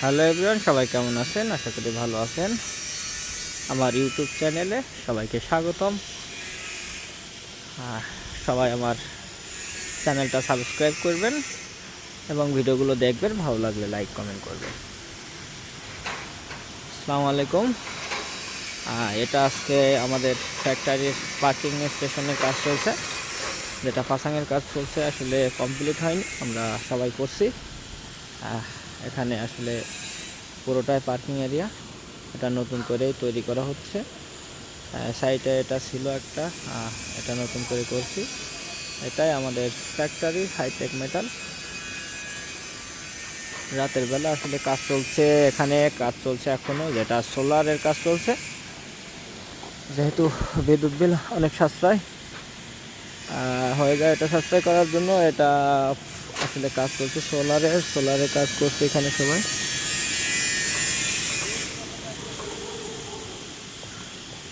Hello everyone, সবাই কেমন আছেন? আশা করি ভালো আছেন। আমার ইউটিউব চ্যানেলে সবাইকে স্বাগতম। সবাই আমার চ্যানেলটা সাবস্ক্রাইব করবেন এবং ভিডিওগুলো দেখবেন, ভালো লাগলে লাইক, কমেন্ট করবেন। আসসালামু আলাইকুম। এটা আজকে আমাদের ফ্যাক্টরির পার্কিং স্টেশনের কাজ চলছে। যেটা পাসাঙের কাজ চলছে, আসলে কমপ্লিট হয়নি, আমরা সবাই করছি। এখানে আসলে পুরোটাই পার্কিং এরিয়া এটা নতুন করেই তৈরি করা হচ্ছে। সাইডে এটা ছিল একটা এটা নতুন করে করছি। এটাই আমাদের ফ্যাক্টরি হাইটেক মেটাল রাতের বেলা আসলে কাজ চলছে এখানে, কাজ চলছে এখনও যেটা সোলারের কাজ চলছে। যেহেতু বিদ্যুৎ বিল অনেক সাশ্রয় হয়ে যায় এটা সাশ্রয় করার জন্য এটা আসলে কাজ করছে সোলারের সোলারের কাজ করছে এখানে সবাই।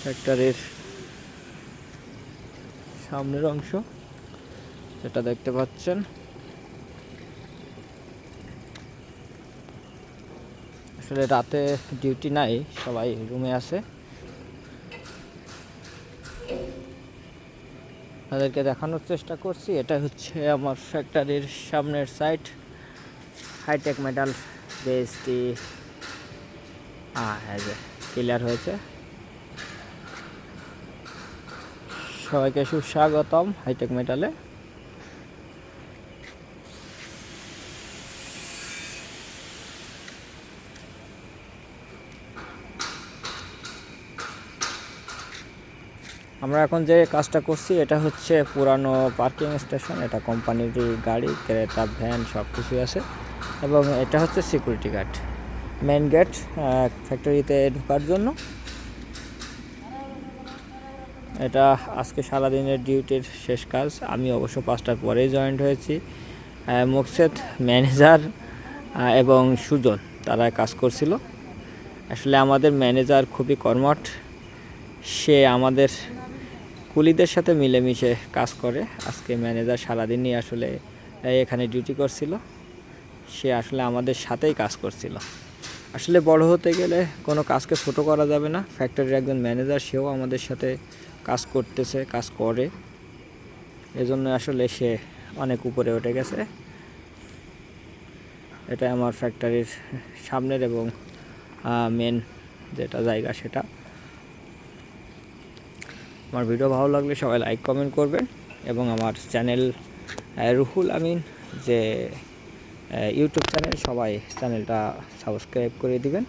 ফ্যাক্টরির সামনের অংশ, যেটা দেখতে পাচ্ছেন। আসলে রাতে ডিউটি নাই, সবাই রুমে আছে। তাদেরকে দেখানোর চেষ্টা করছি। এটা হচ্ছে আমার ফ্যাক্টরির সামনের সাইট হাইটেক মেটাল বেসটি ক্লিয়ার হয়েছে। সবাইকে সুস্বাগতম হাইটেক মেটালে আমরা এখন যে কাজটা করছি, এটা হচ্ছে পুরানো পার্কিং স্টেশন। এটা কোম্পানির গাড়ি, ক্রেতা, ভ্যান সব কিছুই আছে। এবং এটা হচ্ছে সিকিউরিটি গার্ড। মেন গেট ফ্যাক্টরিতে ঢোকার জন্য। এটা আজকে সারাদিনের ডিউটির শেষ কাজ। আমি অবশ্য পাঁচটার পরেই জয়েন্ট হয়েছি। মোকসেদ ম্যানেজার এবং সুজন, তারা কাজ করছিল। আসলে আমাদের ম্যানেজার খুবই কর্মঠ। সে আমাদের কুলিদের সাথে মিলেমিশে কাজ করে। আজকে ম্যানেজার সারাদিনই আসলে এখানে ডিউটি করছিল। সে আসলে আমাদের সাথেই কাজ করছিল। আসলে বড় হতে গেলে কোনো কাজকে ছোট করা যাবে না। ফ্যাক্টরির একজন ম্যানেজার সেও আমাদের সাথে কাজ করতেছে, কাজ করে। এজন্য আসলে সে অনেক উপরে উঠে গেছে। এটা আমার ফ্যাক্টরির সামনের এবং মেন যেটা জায়গা সেটা। আমার ভিডিও ভালো লাগলে সবাই লাইক কমেন্ট করবেন এবং আমার চ্যানেল রুহুল আমিন যে ইউটিউব চ্যানেল সবাই চ্যানেলটা সাবস্ক্রাইব করে দিবেন।